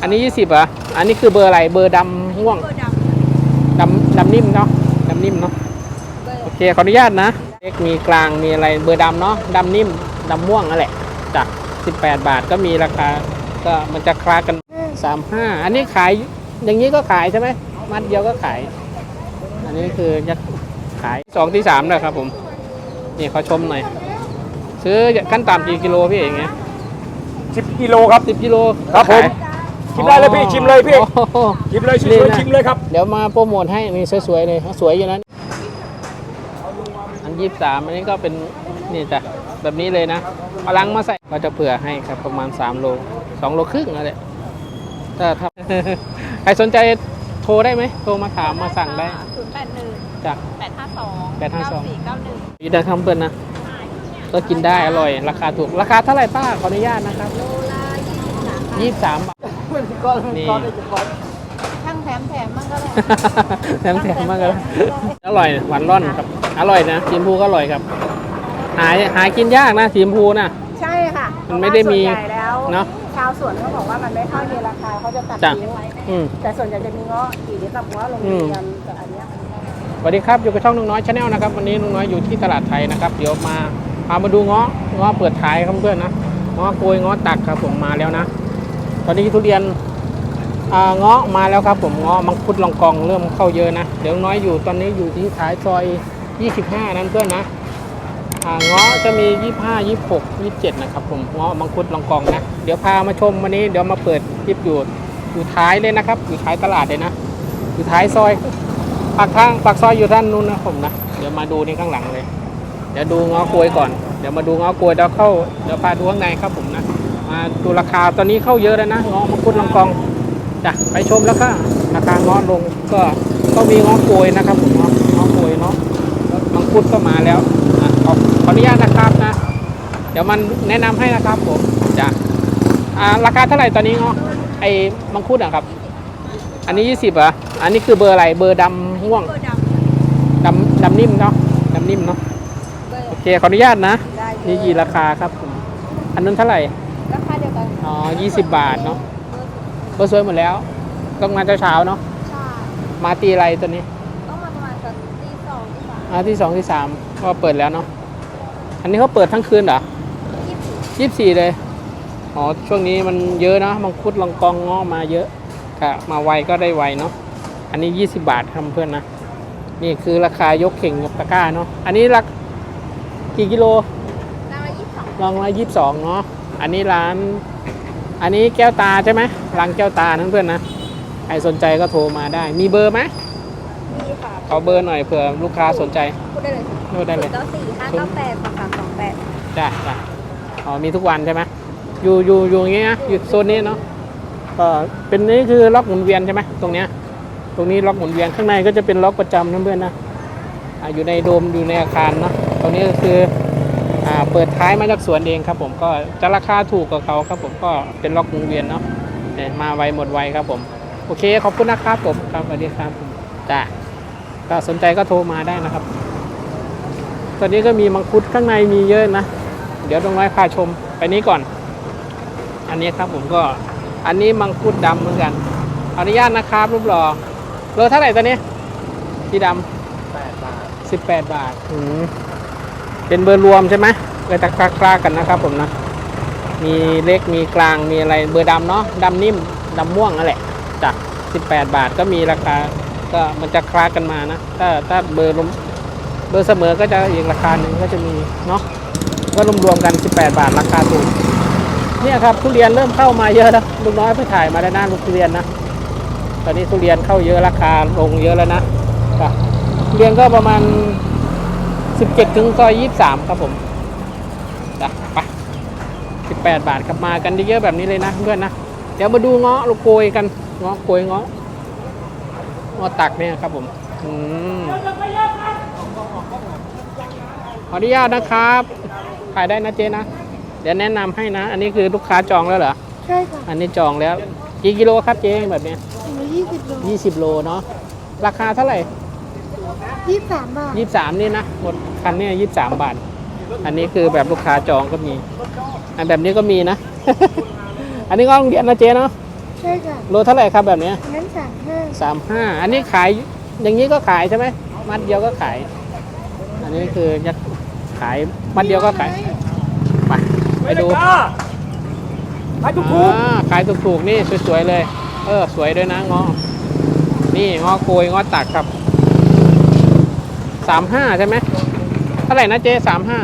อันนี้ยี่สิบเหรอ อันนี้คือเบอร์อะไร เบอร์ดำม่วงเบอร์ดำดำดำนิ่มเนาะดำนิ่มเนาะเบอร์โอเค ขออนุญาตนะเล็กมีกลาง มีอะไร เบอร์ดำเนาะดำนิ่มดำม่วงนั่นแหละจาก 18 บาทก็มีราคา ก็มันจะคลากัน 35 อันนี้ขาย อย่างนี้ก็ขายใช่ไหม มัดเดียวก็ขาย อันนี้คือจะขายสองที่สามนะครับผม นี่เขาชมหน่อย ซื้อขั้นต่ำกี่กิโลพี่เองเงี้ยสิบกิโลครับสิบกิโลครับผม ขาย ชิมได้เลยพี่ชิมเลยพี่ โอ้โหชิมเลยชิมนี่เลยนะชิมเลยครับ เดี๋ยวมาโปรโมทให้นี่สวยๆเลยสวยอยู่นั้นอันยี่สามอันนี้ก็เป็นนี่จ้ะแบบนี้เลยนะเอาลังมาใส่ก็จะเผื่อให้ครับประมาณ3โล2โลครึ่งนั่นแหละถ้าถ้า ใครสนใจโทรได้ไหมโทรมาถามมาสั่งได้ศูนย์แปดหนึ่งจากแปดห้าสองแปดห้าสองสี่เก้าหนึ่งยีดังคำเปิ้ลนะ ก็กินได้อร่อย ราคาถูก ราคาเท่าไหร่ป้าขออนุญาตนะครับโลละยี่สิบสามบาทยี่สา มบาทนี่ทั้งแถมแถมมันก็เลยแถมแถมมากเลยอร่อยหวานร่อนครับ อร่อยนะสีชมพูก็อร่อยครับ หาหากินยากนะสีชมพูนะใช่ค่ะมันไม่ได้มีเพราะว่าส่วนใหญ่แล้วเนอะชาวสวนเขาบอกว่ามันไม่ค่อยมีราคาเขาจะตัดจ้ะทิ้งไว้อืมแต่ส่วนใหญ่จะมีเงาะกี่เดียวกับเงาะโรงเรียนกับอันเนี้ยสวัสดีครับอยู่กับช่องนุ้งน้อยชาแนลนะครับวันนี้นุ้งน้อยอยู่ที่ตลาดไทยนะครับเดี๋ยวมาพามาดูเงาะเงาะเปิดท้ายครับเพื่อนนะเงาะโกยเงาะตักครับผมมาแล้วนะ ตอนนี้ทุเรียนเงาะมาแล้วครับผมเงาะมังคุดลองกองเริ่มเข้าเยอะนะเดี๋ยวน้อยอยู่ตอนนี้อยู่ที่ท้ายซอย 25 นั้นเพื่อนนะเงาะจะมี 25 26 27 นะครับผมเงาะมังคุดลองกองนะเดี๋ยวพามาชมวันนี้เดี๋ยวมาเปิดคลิปอยู่อยู่ท้ายเลยนะครับ อยู่ท้ายตลาดเลยนะอยู่ท้ายซอยปากทางปากซอยอยู่ด้านนู้นนะผมนะเดี๋ยวมาดูนี่ข้างหลังเลย เดี๋ยวดูเงาะกลวยก่อนเดี๋ยวมาดูเงาะกลวยแล้วเข้าเดี๋ยวพาดูข้างในครับผม มาดูราคาตอนนี้เข้าเยอะแล้วนะเงาะมังคุดลองกองจ้ะไปชมแล้วก็ราคาเงาะลงก็ก็มีเงาะกลวยนะครับผมเงาะเงาะกลวยเนาะแล้วมังคุดก็มาแล้วอะขอขออนุญาตนะครับนะ เดี๋ยวมันแนะนำให้นะครับผมจ้ะอ่าราคาเท่าไหร่ตอนนี้เงาะไอ้มังคุดอะครับ อันนี้20เหรออันนี้คือเบอร์อะไรเบอร์ดำม่วงเบอร์ดดำดำนิ่มเนาะดำนิ่มเนาะำเบอร์โอเคขออนุญาตนะได้เลยนี่กี่ราคาครับผมอันนั้นเท่าไหร่ ราคาเดียวกันอ๋อ20บาทเนาะเบอร์สวยหมดแล้ว ต้องมาเช้าๆเนาะใช่มาตีอะไรตัวนี้ต้องมาประมาณสักตีสองตีสามอ่าที่สองที่สามก็เปิดแล้วเนาะอันนี้เขาเปิดทั้งคืนเหรอยี่สิบยี่สิบสี่เลยอ๋อช่วงนี้มันเยอะนะมังคุดลองกองงอมาเยอะค่ะมาไวก็ได้ไวเนาะอันนี้20บาทครับเพื่อนนะนี่คือราคายกเข่งกับตะกร้าเนาะอันนี้รักกี่กิโลนางละยี่สิบสองลองละยี่สิบสองเนาะอันนี้ร้าน อันนี้แก้วตาใช่ไหมร้านแก้วตานั่นเพื่อนนะใครสนใจก็โทรมาได้ มีเบอร์ไหมมีค่ะขอเบอร์หน่อยเผื่อลูกค้าสนใจพูดได้เลยโน้ตได้เลยเก้าสี่ห้าเก้าแปดสองสามสองแปดจ้ะจ้ะอ๋อมีทุกวันใช่ไหมอยู่อยู่อยู่อย่างเงี้ยนะอยู่โซนนี้เนาะก็เป็นนี่คือล็อกหมุนเวียนใช่ไหมตรงเนี้ยตรงนี้ล็อกหมุนเวียนข้างในก็จะเป็นล็อกประจำนะเพื่อนนะอ่าอยู่ในโดมอยู่ในอาคารเนาะตรงนี้ก็คืออ่า เปิดท้ายมาจากสวนเองครับผมก็จะราคาถูกกว่าเขาครับผมก็เป็นล็อกหมุนเวียนเนาะเนี่ยมาไวหมดไวครับผม โอเคขอบคุณนะครับผมครับสวัสดีครับผมจ้าก็สนใจก็โทรมาได้นะครับ ตอนนี้ก็มีมังคุดข้างในมีเยอะนะ เดี๋ยวตรงน้อยพาชมไปนี้ก่อน อันนี้ครับผมก็อันนี้มังคุดดำเหมือนกันขออนุญาตนะครับรูปหล่อโลเท่าไหร่ตัวนี้สีดำแปดบาทสิบแปดบาทอืมเป็นเบอร์รวมใช่ไหม เบอร์ตะคลาคลากันนะครับผมนะ มีเล็กมีกลางมีอะไรเบอร์ดำเนาะดำนิ่มดำม่วงนั่นแหละจากสิบแปดบาทก็มีราคาก็มันจะคลากันมานะ ถ้าถ้าเบอร์รวมเบอร์เสมอก็จะอีกราคาหนึ่งก็จะมีเนาะก็รวมๆกัน 18 บาทราคาถูกเนี่ยครับทุเรียนเริ่มเข้ามาเยอะแล้วลูกน้อยไปถ่ายมาแล้วนะลูกทุเรียนนะตอนนี้ทุเรียนเข้าเยอะราคาลงเยอะแล้วนะทุเรียนก็ประมาณ 17ถึงซอย23 ครับผม 18 บาทครับมากันเยอะๆแบบนี้เลยนะเพื่อนนะเดี๋ยวมาดูเงาะลูกโกยกันเงาะโกยเงาะเงาะตักเนี่ยครับผมอืมขออนุญาตนะครับขายได้นะเจ๊นะเดี๋ยวแนะนำให้นะ อันนี้คือลูกค้าจองแล้วเหรอใช่ค่ะอันนี้จองแล้วกี่กิโลครับเจ๊แบบเนี้ยยี่สิบโลยี่สิบโลเนาะราคาเท่าไหร่ยี่สิบสามบาทยี่สามนี่นะหมดคันเนี่ยยี่สามบาท อันนี้คือแบบลูกค้าจองก็มี อันแบบนี้ก็มีนะ อันนี้ก็โรงเรียนนะเจ๊เนาะใใช่ค่ะโลเท่าไหร่ครับแบบเนี้ยอันนั้นสามห้าสามห้าอันนี้ขายอย่างนี้ก็ขายใช่ไหมมัดเดียวก็ขาย อันนี้คือจะขายมัดเดียวก็ขายไปไปดูจ้าขายทุกทุกอ่าขายถูกๆนี่สวยๆเลย เออสวยด้วยนะงอนี่งอโกยงอตักครับสามห้าใช่ไหมเท่าไหร่นะเจ๊สามห้า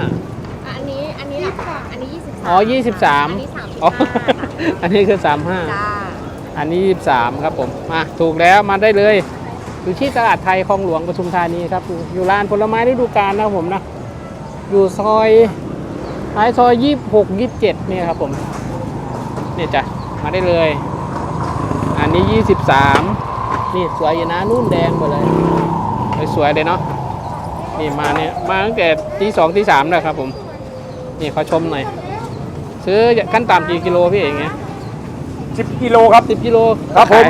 อันนี้อันนี้ราคา อันนี้23อ๋อยี่สิบสามอันนี้อ๋อ35อันนี้คือสามห้าจ้าอันนี้ยี่สามครับผมมาถูกแล้วมาได้เลยอยู่ที่ตลาดไทยคลองหลวงปทุมธานีครับอยู่อยู่ร้านผลไม้ฤดูกาลนะครับผมนะอยู่ซอยท้ายซอยยี่หกยี่เจ็ดเนี่ยครับผมเนี่ยจ้ะมาได้เลย อันนี้ยี่สิบสามนี่สวยอยู่นะนุ่นแดงหมดเลยสวยๆเลยเนาะนี่มาเนี่ยมาตั้งแต่ที่สองที่สามเลยครับผม นี่เขาชมหน่อย ซื้อขั้นต่ำกี่กิโลพี่เองเงี้ยสิบกิโลครับ สิบกิโลครับผมขาย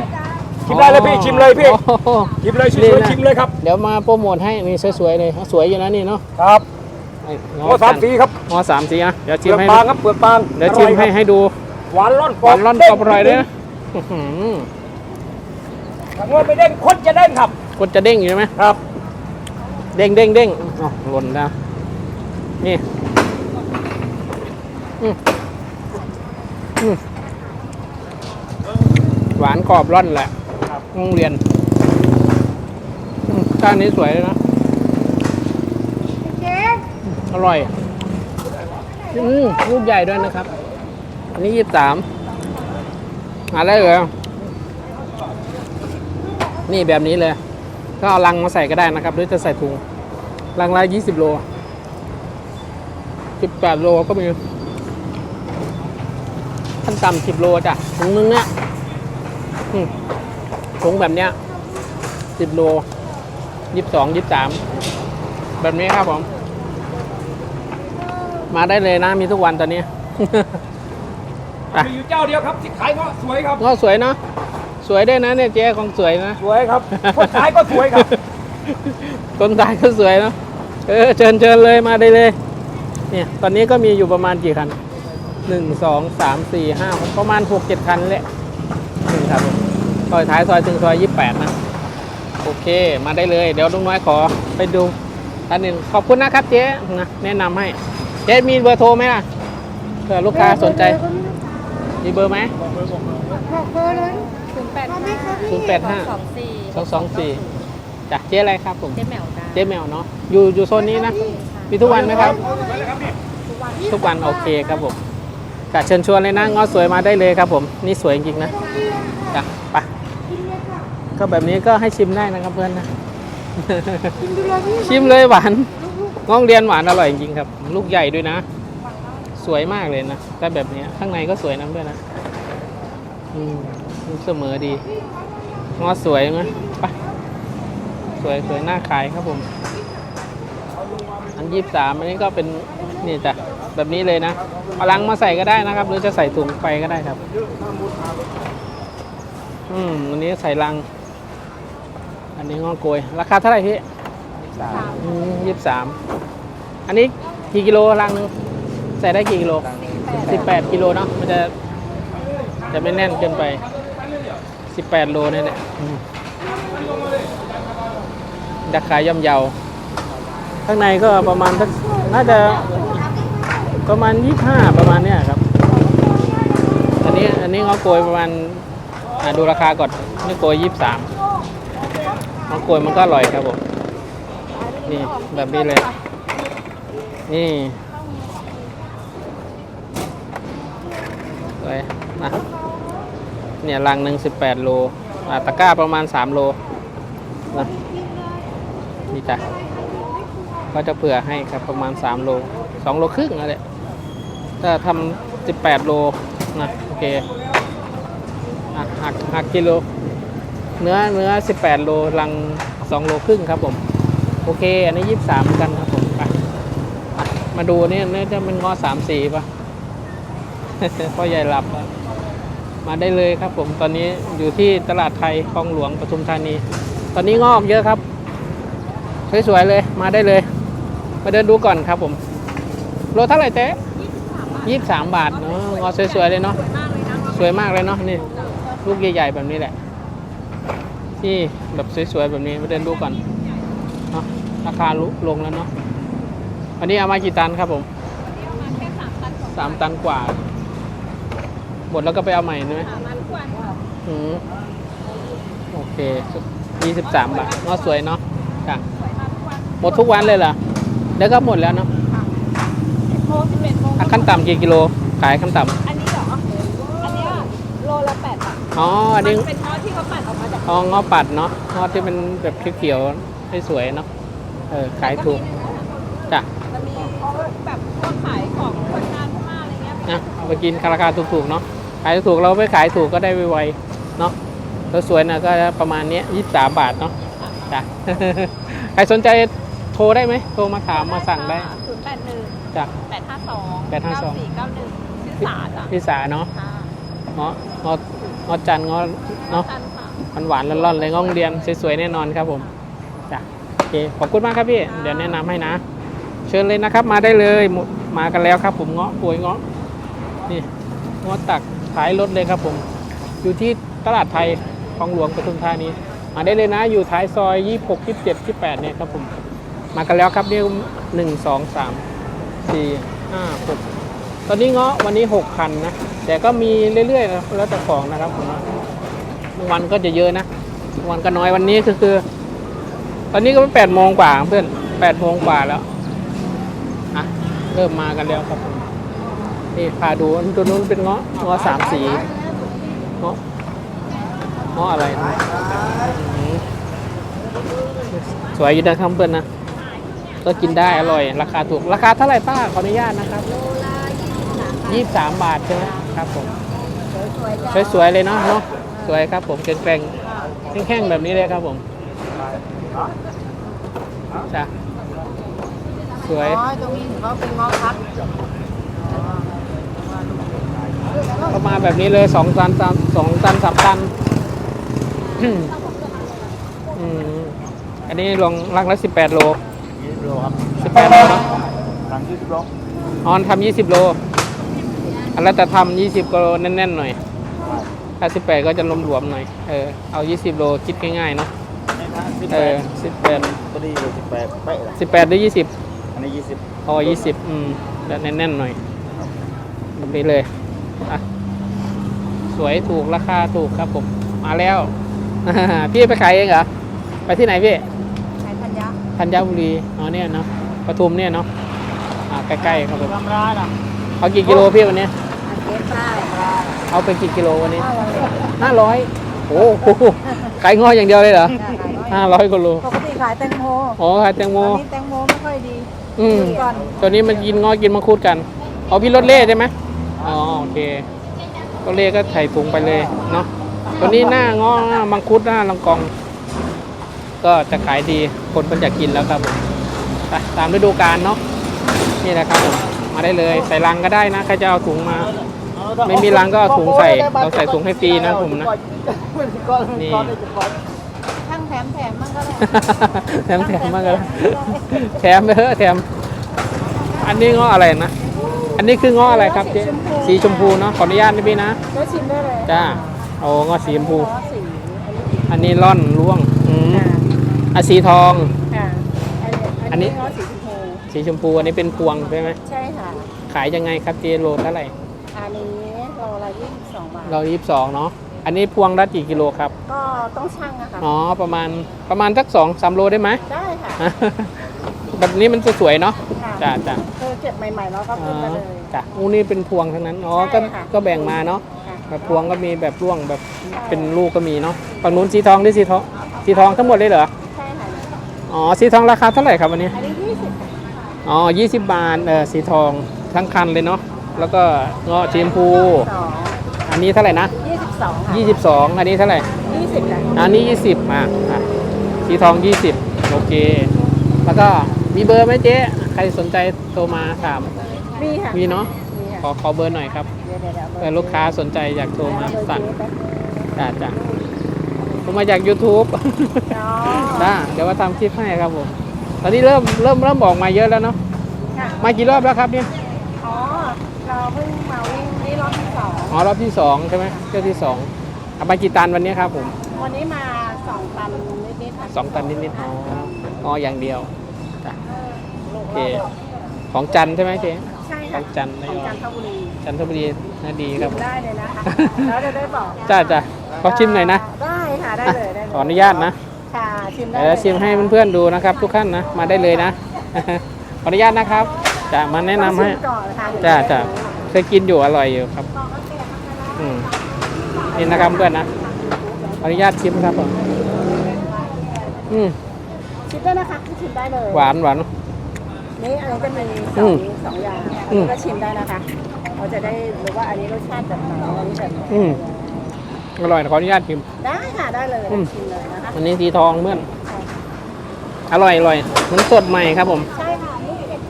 ชิมได้เลยพี่ชิมเลยพี่ โอ้โหชิมเลยนี่สวยนะๆชิมเลยครับเดี๋ยวมาโปรโมทให้นี่สวยๆเลยสวยอยู่นะนี่เนาะครับไอ้โอ้สามสีครับงอสามสีอะเดี๋ยวเปชิลืมอกให้บาดูงครับเปลือกบางเดี๋ยวชิมอร่อให้ครับให้ดูหวานร่อนหวานร่อนกรอบอร่อยด้วยนะอื้อหือถ้างวไม่เด้งคดจะเด้งครับกดจะเด้งอยู่ไหมครับเด้งเด้งเด้งอ๋อหล่นแล้วนี่อืมอืม หวานกรอบร่อนแหละโรงเรียนอืมก้านนี้สวยเลยนะเจ๊อร่อยอืมลูกใหญ่ด้วยนะครับ อันนี้ยี่สิบสามหาได้เลยนี่แบบนี้เลย ก็เอาลังมาใส่ก็ได้นะครับ หรือจะใส่ถุงลังละยี่สิบโลสิบแปดโลก็มี ขั้นต่ำสิบโลจ้ะถุงนึงเนี่ยอืมถุงแบบเนี้ยสิบโลยี่สิบสองยี่สิบสามแบบนี้ครับผม มาได้เลยนะมีทุกวันตอนนี้ไปมีอยู่เจ้าเดียวครับที่ขายเงาะสวยครับก็สวยเนาะสวยด้วยนะเนี่ยเจ๊ของสวยนะสวยครับคนขายก็สวยครับคนตายก็สวยเนาะเออเชิญเชิญเลยมาได้เลย เนี่ย ตอนนี้ก็มีอยู่ประมาณกี่คัน หนึ่งสองสามสี่ห้าหกประมาณหกเจ็ดคันแหละนี่ครับผมซอยท้ายซอยถึงซอยยี่แปดนะ โอเคมาได้เลย เดี๋ยวลุงน้อยขอไปดูอันหนึ่งขอบคุณนะครับเจ๊นะแนะนำให้ เจ๊มีเบอร์โทรไหมล่ะเผื่อลูกค้าสนใจ มีเบอร์ไหมบอกเบอร์เลยศูนย์แปดเอาไหมห้าคะพี่ศูนย์แปดห้าสองสี่สองสองสี่จ้ะเจ๊อะไรครับผมเจ๊แหมวจ้าเจ๊แมวเนาะอยู่อยู่โซนนี้นะมีทุกวันไหมครับ ทุกวันโอเคครับผม กะเชิญชวนเลยนะงอสวยมาได้เลยครับผมนี่สวยจริงๆนะจ้ะไปก็แบบนี้ก็ให้ชิมได้นะครับเพื่อนนะกินดูเลยพี่ชิมเลยหวานง้องเรียนหวานอร่อยจริงๆครับ ลูกใหญ่ด้วยนะ สวยมากเลยนะแต่แบบนี้ข้างในก็สวยนะเพื่อนนะอืมเสมอดีงอสวยนะไปสวยสวยน่าขายครับผม อันยี่สามอันนี้ก็เป็นนี่จ้ะ แบบนี้เลยนะเอาลังมาใส่ก็ได้นะครับ หรือจะใส่ถุงไปก็ได้ครับ อืมอันนี้ใส่ลัง อันนี้งอโกย ราคาเท่าไหร่พี่ยี่สิบสามอันนี้กี่กิโลลังหนึงใส่ได้กี่กิโลสิบแปดกิโลเนาะมันจะจะไม่แน่นเกินไปสิบแปดโลนี่แหละอืมราคาย่อมเยา ข้างในก็ประมาณสักน่าจะ ประมาณยี่ห้าประมาณเนี้ยครับ อันนี้อันนี้งอโกยประมาณอ่าดูราคาก่อนนี่โกยยี่สามงอโกยมันก็อร่อยครับผมนี่แบบนี้เลย นี่สวยนะเนี่ยลังหนึ่งสิบแปดโลอ่าตะกร้าประมาณสามโลนะนี่จ้ะก็จะเผื่อให้ครับประมาณ 3 โล 2 โลครึ่งนั่นแหละ ถ้าทำ18โลนะโอเคอะหักหักกิโล เนื้อเนื้อ18โลลัง2โลครึ่งครับผม โอเค อันนี้23เหมือนกันครับผมไปมาดูนี่นี่จะเป็นงอ3สีป่ะพ่อใหญ่หลับ มาได้เลยครับผมตอนนี้อยู่ที่ตลาดไทยคลองหลวงปทุมธานี ตอนนี้งอกเยอะครับ สวยๆเลยมาได้เลย มาเดินดูก่อนครับผม โลเท่าไหร่เจ๊ ยี่สิบสามบาทเนาะงอสวยๆเลยเนาะสวยมากเลยเนาะนี่ลูกใหญ่ๆแบบนี้แหละ ที่แบบสวยๆแบบนี้มาเดินดูก่อนเนาะราคาลุลงแล้วเนาะวันนี้เอามากี่ตันครับผมเอามาแค่สามตันสองสามตันกว่าหมดแล้วก็ไปเอาใหม่ใช่ไหมสามตันทุกวันค่ะอืมโอเคยี่สิบสามบาทเงาะสวยเนาะจ้ะสวยมากทุกวันหมดทุกวันเลยเหรอเดี๋ยวก็หมดแล้วเนาะโมงสิบเอ็ดโมงอะขั้นต่ำกี่กิโล ขายขั้นต่ำอันนี้เหรอ อันเนี้ยโลละแปดบาทอ๋ออันนี้มันเป็นทอดที่เขาปั่นออกมาจากอ๋อเงาะปัดเนาะเงาะที่เป็นแบบเขียวๆให้สวยเนาะเออขายถูกจ้ะมันมีเขาแบบพวกขายของคนงานพม่าอะไรเงี้ยนะเอาไปกินราคาถูกๆเนาะขายถูกเราไปขายถูกก็ได้ไวๆเนาะแล้วสวยนะก็ประมาณเนี้ยี่สิบสามบาทเนาะจ้ะ ใครสนใจโทรได้ไหมโทรมาถามมาสั่งได้ศูนย์แปดหนึ่งจ้ะ แปดห้า สองแปดห้าสองสี่เก้าหนึ่งชื่อสาจ้ะพี่สาเนาะค่ะเงาะเงาะเงาะจันทร์เงาะเนาะตันค่ะ หวานๆร่อนๆเลยเงาะโรงเรียนสวยๆแน่นอนครับผมจ้ะโอเคขอบคุณมากครับพี่เดี๋ยวแนะนำให้นะ เชิญเลยนะครับมาได้เลยหมดมากันแล้วครับ ผมเงาะป่วยเงาะนี่เงาะตักขายรถเลยครับผม อยู่ที่ตลาดไทยคลองหลวงปทุมธานีมาได้เลยนะ อยู่ท้ายซอย 26 27 28เนี่ยครับผม มากันแล้วครับนี่หนึ่งสองสามสี่ ห้าหกตอนนี้เงาะวันนี้หกพันนะ แต่ก็มีเรื่อยๆนะแล้วแต่ของนะครับผมวันก็จะเยอะนะ วันก็น้อยวันนี้คือคือ ตอนนี้ก็แปดโมงกว่าเพื่อนแปดโมงกว่าแล้วอะเริ่มมากันแล้วครับผมนี่พาดูตัวนู้นเป็นเงาะเงาะสามสีเงาะเงาะอะไรนะสวยอยู่นะครับเพื่อนนะ ก็กินได้อร่อย ราคาถูกราคาเท่าไหร่ป้าขออนุญาตนะครับโลละยี่สิบสามยี่สามบาทใช่ไหมครับผมสวยๆจ้ะสวยๆเลยเนาะเนาะสวยครับผมแกร่งๆแข็งๆแบบนี้เลยครับผมจ้ะสวยอ๋อตรงนี้เขาเป็นงอคัดก็มาแบบนี้เลยสองตันสามสองตันสามตันอืมอืมอันนี้ลงลังละสิบแปดโล ยี่สิบโลครับสิบแปดโลเนาะหลังยี่สิบโลออนทำยี่สิบโลอันแล้วแต่ทำยี่สิบกิโลแน่นๆหน่อย ถ้าสิบแปดก็จะหลวมๆหน่อย เออ เอายี่สิบโลคิดง่ายๆเนาะนี่นะสิบเอแปอดสิบแปดตัวนี้เลยสิบแปดเป๊ะเลยสิบแปดหรือยี่สิบอันนี้ยี่สิบอ๋อยี่สิบอืมแล้วแน่นๆหน่อยแบบนี้เลยอะสวยถูกราคาถูกครับผม มาแล้ว พี่ไปขายเองเหรอ ไปที่ไหนพี่ใช้ ธัญญาธัญบุรีอ๋อเนี่ยเนาะปทุมเนี่ยเนาะอ่าใกล้ๆครับผมทำร้ายนะเอากี่กิโลพี่วันนี้อันเก็บได้เอาไปกี่กิโลวันนี้ห้าร้อยห้าร้อยโอ้โหขายงออย่างเดียวเลยเหรอห้าร้อยกิโลปกติขายแตงโมอ๋อขายแตงโมตอนนี้แตงโมไม่ค่อยดีอืมหยุดก่อนตัวนี้มันกินงอกินมังคุดกันเอาพี่รถเล่ใช่ไหมอ๋อโอเครถเล่ก็ใส่ถุงไปเลยเนาะตัวนี้หน้างอหน้ามังคุดหน้าลังกอง ก็จะขายดีคนมันอยากกินแล้วครับผมไปตามฤดูกาลเนาะนี่แหละครับผมมาได้เลยใส่ลังก็ได้นะใครจะเอาถุงมา ไม่มีรังก็เอาถุงใส่เราใส่ถุงให้ฟรีนะผมนะนี่ทั้งแถมแถมมันก็ได้แถมแถมมากเลยแถมไปเถอะแถม อันนี้ง้ออะไรนะอันนี้คือง้ออะไรครับเจ๊สีชมพูเนาะขออนุญาตนะพี่นะก็ชิมได้เลยจ้าโอ้ง้อสีชมพูอ๋อสีอันนี้ร่อนร่วงอืม อะสีทอง ค่ะอันนี้ง้อสีชมพูสีชมพูอันนี้เป็นพวงใช่ไหมใช่ค่ะ ขายยังไงครับเจโลเท่าไหร่อันนี้โลละยี่สิบสองบาท เรายี่สิบสองเนาะอันนี้พวงละกี่กิโลครับก็ต้องชั่งอะค่ะ อ๋อประมาณประมาณสักสองสามโลได้ไหม ได้ค่ะแบบนี้มันจะสวยเนาะค่ะจ้าจ้าเธอเก็บใหม่ๆแล้วก็อ๋ขึ้นมาอเลย จ้ะอู้นี่เป็นพวงทั้งนั้นอ๋อก็ใช่ค่ะ ก็แบ่งมาเนาะค่ะแบบพวงก็มีแบบร่วงแบบเป็นลูกก็มีเนาะฝั่งนู้นสีทองหรือสีทองสีทองทั้งหมดเลยเหรอใช่ค่ะ อ๋อสีทองราคาเท่าไหร่ครับวันนี้อันนี้ยี่สิบอ๋อยี่สิบบาทเออสีทองทั้งคันเลยเนาะแล้วก็เงาะสีชมพู สองอันนี้เท่าไหร่นะยี่สิบสองค่ะยี่สิบสองอันนี้เท่าไหร่ ยี่สิบค่ะอันนี้ยี่สิบอะอะสีทองยี่สิบโอเค แล้วก็มีเบอร์ไหมเจ๊ ใครสนใจโทรมาถาม มีค่ะมีเนาะมีขอค่ะขอเบอร์หน่อยครับเดี๋ยวเดี๋ยวเดี๋ยวเออลูกค้าสนใจอยากโทรมาสั่งเบอร์เจ๊แป๊บจ้าจ้า ผมมาจาก YouTube อ๋อจ้าเดี๋ยวมาทำคลิปให้ครับผม ตอนนี้เริ่มเริ่มเริ่มบอกมาเยอะแล้วเนาะค่ะมากี่รอบแล้วครับเนี่ยอ๋อเราเพิ่งมาวิ่งนี่รอบที่สองอ๋อรอบที่สองใช่ไหมเที่ยวที่สองเอาไปกี่ตันวันนี้ครับผม วันนี้มาสองตันนิดๆค่ะสองตันนิดๆอ๋ออ๋ออย่างเดียวจ้ะโอเคของจันทร์ใช่ไหมเจ๊ใช่ขค่ะองจันทร์ระขยอองงจันทบุรี จันทบุรีน่าดีครับได้เลยนะคะแล้วจะได้บอกจ้าจ้าขอชิมหน่อยนะ ได้ค่ะได้เลยได้เลยขออนุญาตนะค่ะชิมได้เดี๋ยวชิมให้เพื่อนๆดูนะครับ ทุกท่านนะมาได้เลยนะ ขออนุญาตนะครับจะมาแนะนำให้ต้องชิมก่อนค่ะจ้าจ้าเคยกินอยู่อร่อยอยู่ครับอืมนี่นะครับเพื่อนนะขออนุญาตชิมครับผมอืมชิมได้นะคะชิมได้เลยหวานหวานนี่อันนี้จะมีสอืองมสองอย่างอืมก็ชิมได้นะคะ เราจะได้รู้ว่าอันนี้รสชาติแบบไหนอันนี้แบบไหนอืม อร่อยขออนุญาตชิม ได้ค่ะได้เลยอืม ชิมเลยนะคะอันนี้สีทองเพื่อน อร่อยอร่อยมันสดใหม่ครับผม ใช่ค่ะนี่เป็น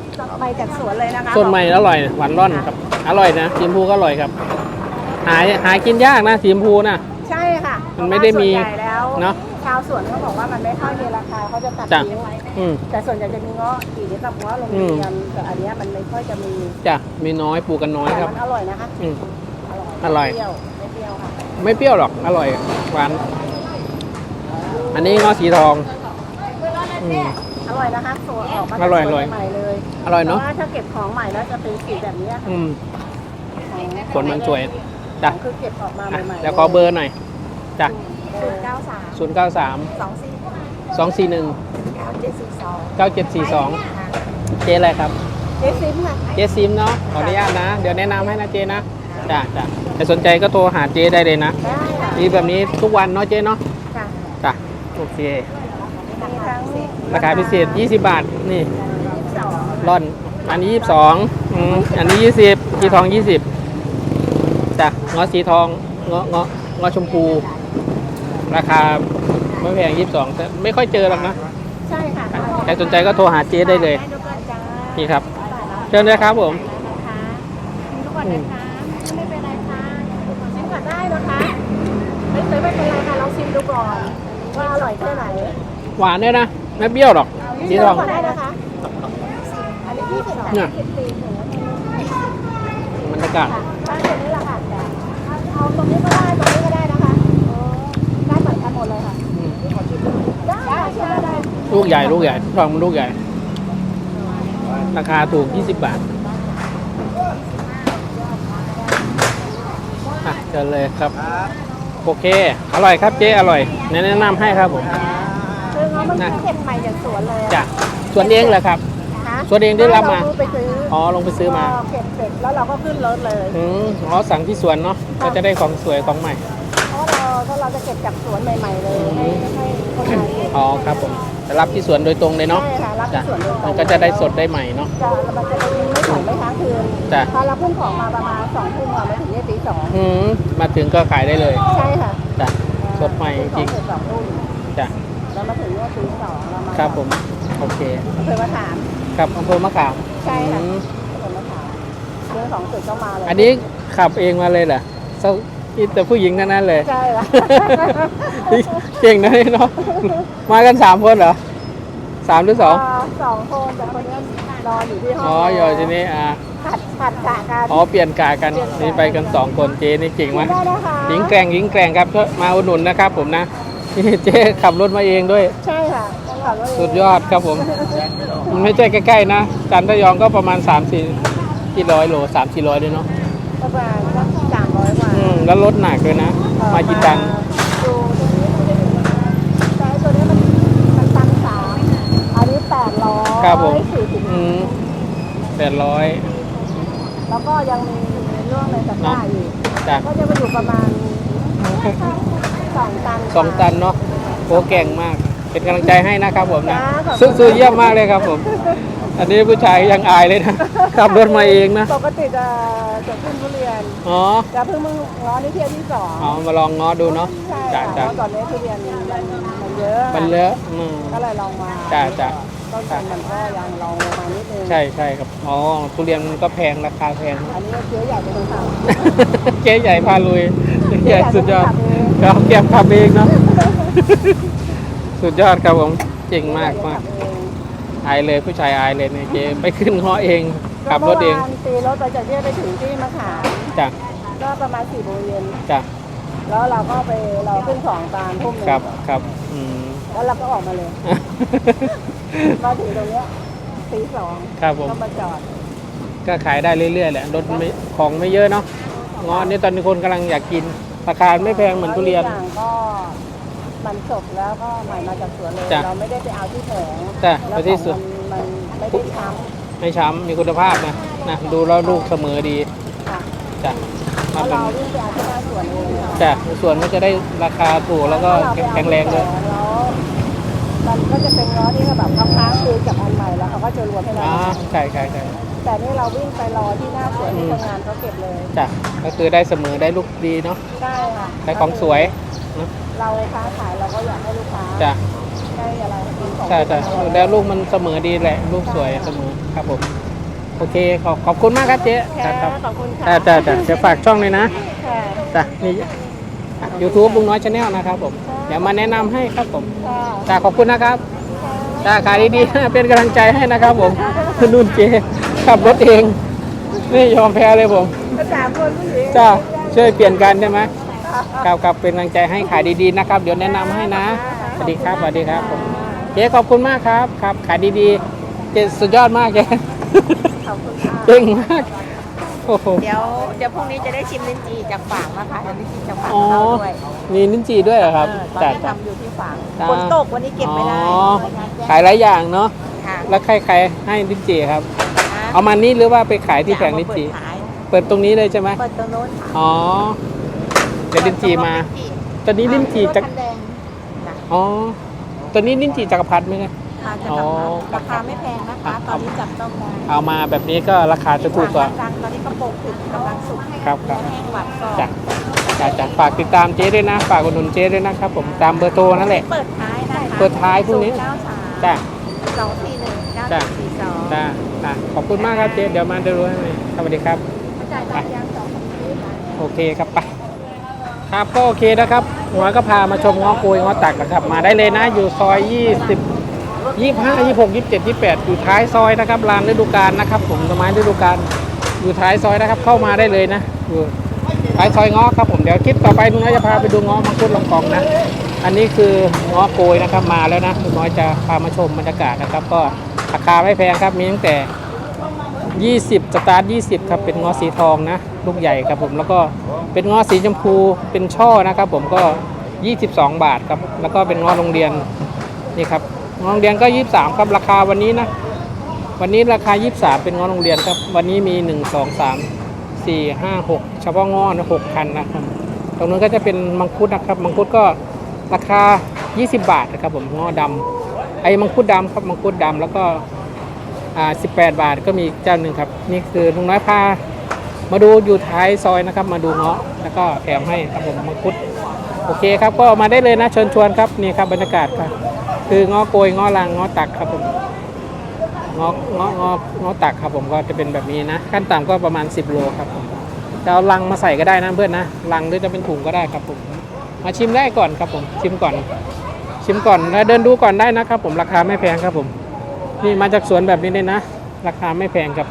ใบจากสวนเลยนะคะสดใหม่อร่อยหวานร่อนครับ อร่อยนะสีชมพูก็อร่อยครับ หาหากินยากนะสีชมพูนะ ใช่ค่ะมันไม่ได้มีเพราะว่าส่วนใหญ่แล้วเนอะชาวสวนเขาบอกว่ามันไม่ค่อยมีราคาเขาจะตัดจ้ะ ทิ้งอืมแต่ส่วนใหญ่จะมีเงาะอีกกับเงาะโรงเรียนแต่อันเนี้ยมันไม่ค่อยจะมีจ้ะมีน้อยปลูกกันน้อยแต่ครับ มันอร่อยนะคะอืม อร่อยอร่อยเปรี้ยวไม่เปรี้ยวค่ะไม่เปรี้ยวหรอก อร่อยหวาน อันนี้งอสีทองอืม อร่อยนะคะสวนออกมาอร่อยจากสวนอร่อยใหม่ๆเลยอร่อยเนาะพราะว่าถ้าเก็บของใหม่แล้วจะเป็นสีแบบเนี้ยค่ะอืมของผลมันสวยขจ้ะองคือเก็บออกมาอะใหม่ๆแล้วขอเบอร์หน่อยจ้ะศูนย์เก้าสาม ศูนย์เก้าสามสองสี่สองสี่หนึ่งเก้าเจ็ดสี่สองเก้าเจ็ดสี่สองเจอะไรครับ เจซิมค่ะ เจซิมเนาะ ขออนุญาตนะ เดี๋ยวแนะนำให้นะเจนะจ้ะจ้ะแต่สนใจก็โทรหาเจได้เลยนะ ได้ค่ะมีแบบนี้ทุกวันเนาะเจเนาะค่ะจ้ะโอเค มีทั้งราคาพิเศษ 20 บาท นี่สองร่อน อันนี้ 22อืมอันนี้ 20สีทอง 20จ้ะเงาะสีทองเงาะเงาะเงาะชมพู ราคาไม่แพง22แต่ไม่ค่อยเจอหรอกนะใช่ค่ะใครสนใจก็โทรหาเจ๊ได้เลยให้ดูก่อนจ้านี่ครับ เชิญเลยครับผมนะคะชิมดูก่อนนะคะไม่เป็นไรค่ะชิมก่อนได้นะคะไม่ไม่เป็นไรค่ะลองชิมดูก่อนว่าอร่อยแค่ไหนหวานด้วยนะไม่เปรี้ยวหรอกสีทองก่อนได้นะคะอันนี้ยี่สิบค่ะเนี่ยยี่สิบสี่ถึงบรรยากาศ ค่ะบ้านตัวนี้แหละค่ะจ้ะเอาตรงนี้ก็ได้ตรงนี้ก็ได้นะคะได้เหมือนกันหมดเลยค่ะ อืม ได้ใช่ได้ ลูกใหญ่ลูกใหญ่ทองมันลูกใหญ่ ราคาถูก 20 บาทอะเชิญเลยครับ โอเค อร่อยครับเจ๊อร่อย แนะนำให้ครับผมคือเขามันเก็บใหม่จากสวนเลยจ้ะส่วนเองเหรอครับคะสวนเองได้รับมาเไปซื้ออ๋อลงไปซื้อมาพเก็บเสร็จแล้วเราก็ขึ้นรถเลยอืมอ๋อสั่งที่สวนเนาะก็จะได้ของสวยของใหม่เพราะเราถ้าเราจะเก็บจากสวนใหม่ๆเลยให้ให้คนงานเก็บอ๋อครับผมจะ รับที่สวนโดยตรงเลยเนาะใช่ค่ะรับจ้ะที่สวนโดยตรง มันก็จะได้สดได้ใหม่เนาะจะมันจะได้ไม่ของไม่ค้างคืนจ้ะพอเราพุ่งของมาประมาณสองทุ่มอะไม่ถึงเนี่ยตีสองอืมมาถึงก็ขายได้เลยใช่ค่ะจ้ะ สดใหม่จริงสดสองทุ่มจ้ะแล้วมาถึงเนี่ยตีสองเรามาครับผมโอเค เคยมาถาม ครับอำเภอมะขามใช่ค่ะ อืมเคยมาถามเรื่องของสุดก็มาเลยอันนี้ขับเองมาเลยเหรอเศร้าอีแต่ผู้หญิงทั้งนั้นเลย ใช่ค่ะเก่งนะเนาะมากันสามคนเหรอสามหรือสองาสองคนแต่คนเนี้ยนอนอยู่ที่ห้องอ๋ออยู่ที่นี่อ่าผัดผัดกะกัน อ๋อเปลี่ยนกากันนี่ไปกันสองคนเจ๊นี่เก่งมากได้นะคะหญิงแกร่งหญิงแกร่งครับช่วยมาอุดหนุนนะครับผมนะนี่เจ๊ขับรถมาเองด้วย ใช่ค่ะต้องขับรถเงสุดยอดครับผม มันไม่ใช่ใกล้ๆนะจันทยองก็ประมาณ 3 4ที่ร้อยโล3 4 0 0ด้วยเนาะประมาณ แล้วรถหนักเลยนะ มากี่ตันดูตรงนี้มันจะอยู่ประมาณแต่ตัวนี้มันมันตันสามอันนี้แปดร้อยครับผมสี่สิบอืมแปดร้อยแล้วก็ยังมีเรื่องในตะกร้าอยู่จ้ะก็จะมาอยู่ประมาณสองตันสองตันเนาะโหแก่งมาก เป็นกำลังใจให้นะครับผมนะจ้าขอบคุณสู้ๆเยี่ยมมากเลยครับผม อันนี้ผู้ชายยังอายเลยนะ ขับรถมาเองนะ ปกติจะจะขึ้นทุเรียนอ๋อ จะเพิ่งมึงง้อนี่เที่ยวที่สองเอามาลองง้อดูเนาะใช่จ้ะค่ะเพจ้ะราะตอนนี้ทุเรียนมันมันเยอะมันเลอะอืม ก็เลยลองมาจ้ะจ้ะ ต้นทุนมันก็ยังลองลงมานิดนึงใช่ใช่ครับ อ๋อ ทุเรียนมันก็แพงราคาแพง อันนี้ก็เชื้อใหญ่เป็นคนทเจ๊ใหญ่พาลุยเจ๊ใหญ่สุดยอดเจ๊ใหญ่ครับเก็บขับเองเนาะ สุดยอดครับผม เจ๋งำมากมาก เองอายเลยผู้ชายอายเลยเนี่ยเจ๊ไปขึ้นง้อเองขับรถเองมื่วานตีรถไปจากเนี่ยไปถึงที่มะขามจ้ะก็ประมาณสี่โมงเย็นจ้ะแล้วเราก็ไปเราขึ้นสองตามทุ่มหนึ่งครับครับอืม แล้วเราก็ออกมาเลยมาถึงตรงเนี้ยตีสองครับผม ก็มาจอดก็ขายได้เรื่อยๆแหละรถไม่ของไม่เยอะเนาะเงาะนี่ตอนนี้คนกำลังอยากกินราคาไม่แพงเหมือนทุเรียนทุกอย่างก็ มันสดแล้วก็ใหม่มาจากสวนเลยจ้ะเราไม่ได้ไปเอาที่แผงจ้ะแล้วไปที่สวน ของมันมันไม่ได้ช้ไม่ช้ำมีคุณภาพนะนะดูแล้วลูกเสมอดีำค่ะจ้ะเพมาราะเป็นเราวิ่งไปเอาที่หน้าสวนเองค่ะจ้ะสวนก็จะได้ราคาถูกแล้วก็ถ้าเาไปเอาแข็งแรงด้วย ที่แผแล้วมันก็จะเป็นล้อที่แบบค้างๆคือจากอันใหม่แล้วเขาก็จะรวมให้เรา อ่าใช่ใช่ใช่แต่นี่เราวิ่งไปรอที่หน้าสวนอืที่มทำงานเขาเก็บเลย จ้ะก็คือได้เสมอได้ลูกดีเนาะ ใช่ค่ะได้ของสวยเนอะ เราค้าขายเราก็อยากให้ลูกค้าจ้ะได้อะไรกินของใช่ใช่ที่มันอร่อยแล้วลูกมันเสมอดีแหละ ลูกสวยเสมอครับผมโอเคขอบขอบคุณมากครับเจ๊คค่ะรับครับขอบคุณจ้าค่ะจ้าจ้าเดี๋ยวฝากช่องเลยนะค่ะจ้ะนี่ยูทูบลุงน้อยชาแนลนะครับผมเดี๋ยวมาแนะนำให้ครับผมค่ะจ้าขอบคุณนะครับจ้าขายดีๆเป็นกำลังใจให้นะครับผมนุ่นเจขับรถเองไม่ยอมแพ้เลยผมสามคนผู้หญิงจ้าช่วยเปลี่ยนกันได้ไหม ครับครับเป็นกำลังใจให้ขายดีๆนะครับ เดี๋ยวแนะนำให้นะสวัสดีครับสวัสดีครับผมเจ๊ขอบคุณมากครับครับ ขายดีๆเจ๊สุดยอดมากเจ๊ขอบคุณค่ะเก่งมากโอ้โหเดี๋ยวเดี๋ยวพรุ่งนี้จะได้ชิมลิ้นจี่จากฝางนะคะเดี๋ยวลิ้นจี่จากฝางอ๋อเราด้วยมีลิ้นจี่ด้วยเหรอครับเออตอนจ้านี้จ้าทำอยู่ที่ฝางจ้าฝนตกวันนี้เก็บไม่ได้อ๋อ ขายหลายอย่างเนาะค่ะแล้วใครใครให้ลิ้นจี่ครับ เอามานี่หรือว่าไปขายที่แผงลิ้นจี่เปิดขายเปิดตรงนี้เลยใช่ไหมเปิดตรงโน้นค่ะอ๋อ เดี๋ยวลิ้นจี่มา ตอนนี้ลิ้นจี่จัจากกแดงจ้ะอ๋อตอนนี้ลิ้นจี่จักรพรรดิไหมเนี่ย ค่ะจะอ๋อราคาไม่แพงนะคะ ตอนนี้จับต้องได้เอามาแบบนี้ก็ราคาจะถูกกว่าฝงตอนนี้กระโปรงถึงกำลังสุกครับครับและแห้งหวัดก็จ้ะจ้ะจ้ะฝากติดตามเจ๊ด้วยนะ ฝากอุดหนุนเจ๊ด้วยนะครับผมตามเบอร์โทรนั่นแหละ เปิดท้ายนะคะเปิดท้ายพรุ่งนี้เก้าสามจ้ะสองสี่หนึ่งเก้าจ้ะสี่สองจ้ะจ้ะขอบคุณมากครับเจ๊เดี๋ยวมาดูให้สวัสดีครับ จ่ายตังค์ยังสองสามสิบาทโอเคครับไป ครับก็โอเคนะครับหัวก็พามาชมง้อกุยง้อตักนะครับ มาได้เลยนะอยู่ซอย 20 25 26 27 28 อยู่ท้ายซอยนะครับลานฤดูกาลนะครับ ผมต้นไม้ฤดูกาลอยู่ท้ายซอยนะครับ เข้ามาได้เลยนะอยู่ท้ายซอยง้อครับผมเดี๋ยวคลิปต่อไปลุงน้อยจะพาไปดูง้อมังคุดลองกองนะ อันนี้คือง้อโกยนะครับมาแล้วนะลุงน้อยจะพามาชมบรรยากาศนะครับ ก็ราคาไม่แพงครับมีตั้งแต่ 20 สตาร์ท 20 ครับเป็นงอสีทองนะ ลูกใหญ่ครับผมแล้วก็เป็นงอสีชมพูเป็นช่อนะครับผมก็ 22 บาทครับแล้วก็เป็นงอโรงเรียนนี่ครับงอโรงเรียนก็ 23ครับราคาวันนี้นะวันนี้ราคา 23 เป็นงอโรงเรียนครับ วันนี้มี 1 2 3 4 5 6 เฉพาะงอนะ6คันนะครับ ตรงนู้นก็จะเป็นมังคุดนะครับมังคุดก็ราคา 20 บาทนะครับผมงอดำไอ้มังคุดดำครับมังคุดดำแล้วก็อ่า18 บาทก็มีเจ้าหนึ่งครับ นี่คือลุงน้อยพา มาดูอยู่ท้ายซอยนะครับ มาดูเงาะแล้วก็แถมให้ครับผมมังคุดโอเคครับก็มาได้เลยนะเชิญชวนครับนี่ครับบรรยากาศครับ คือเงาะโกยเงาะลังเงาะตักครับผมเงาะเงาะเงาะเงาะตักครับผมก็จะเป็นแบบนี้นะ ขั้นต่ำก็ประมาณ 10 โลครับผมจะเอาลังมาใส่ก็ได้นะเพื่อนนะลังหรือจะเป็นถุงก็ได้ครับผมมาชิมได้ก่อนครับผม ชิมก่อน ชิมก่อนแล้วเดินดูก่อนได้นะครับ ผมราคาไม่แพงครับผม นี่มาจากสวนแบบนี้เลยนะ ราคาไม่แพงครับ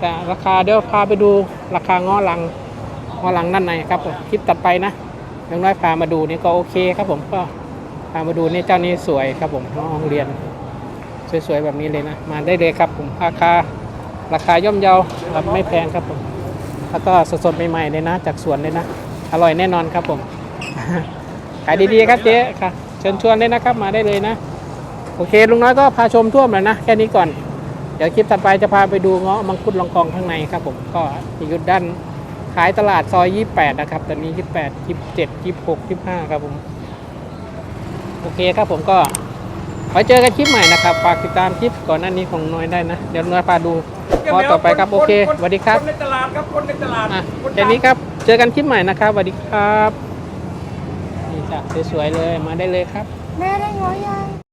แต่ราคาเดี๋ยวพาไปดู ราคาง้อลังง้อลังด้านในครับผมคลิปตัดไปนะอย่างน้อยพามาดูนี่ก็โอเคครับผมก็พามาดูนี่เจ้านี้สวยครับผมน้องเรียน สวยๆแบบนี้เลยนะมาได้เลยครับผมราคาราคาย่อมเยาครับไม่แพงครับผมแล้วก็สดๆใหม่ๆเลยนะ จากสวนเลยนะ อร่อยแน่นอนครับผมขายดีๆครับเจ๊ค่ะ เชิญชวนเลยนะครับมาได้เลยนะ โอเคลุงน้อยก็พาชมทั่วมแล้วนะ แค่นี้ก่อน เดี๋ยวคลิปถัดไปจะพาไปดูเงาะมังคุดลองกองข้างในครับผมก็อยู่ด้านขายตลาดซอย 28 นะครับ ตอนนี้ 28 27 26 25 ครับผม โอเคครับผมก็ไว้เจอกันคลิปใหม่นะครับ ฝากติดตามคลิปก่อนหน้านี้ของน้อยได้นะ เดี๋ยวน้อยพาดูพอต่อไปครับ โอเคสวัสดีครับ คนในตลาดครับ คนในตลาดอะคนแค่นี้ครับ เจอกันคลิปใหม่นะครับสวัสดีครับ นี่จ้ะสวยๆเลย มาได้เลยครับ แม่ได้ง้อยัง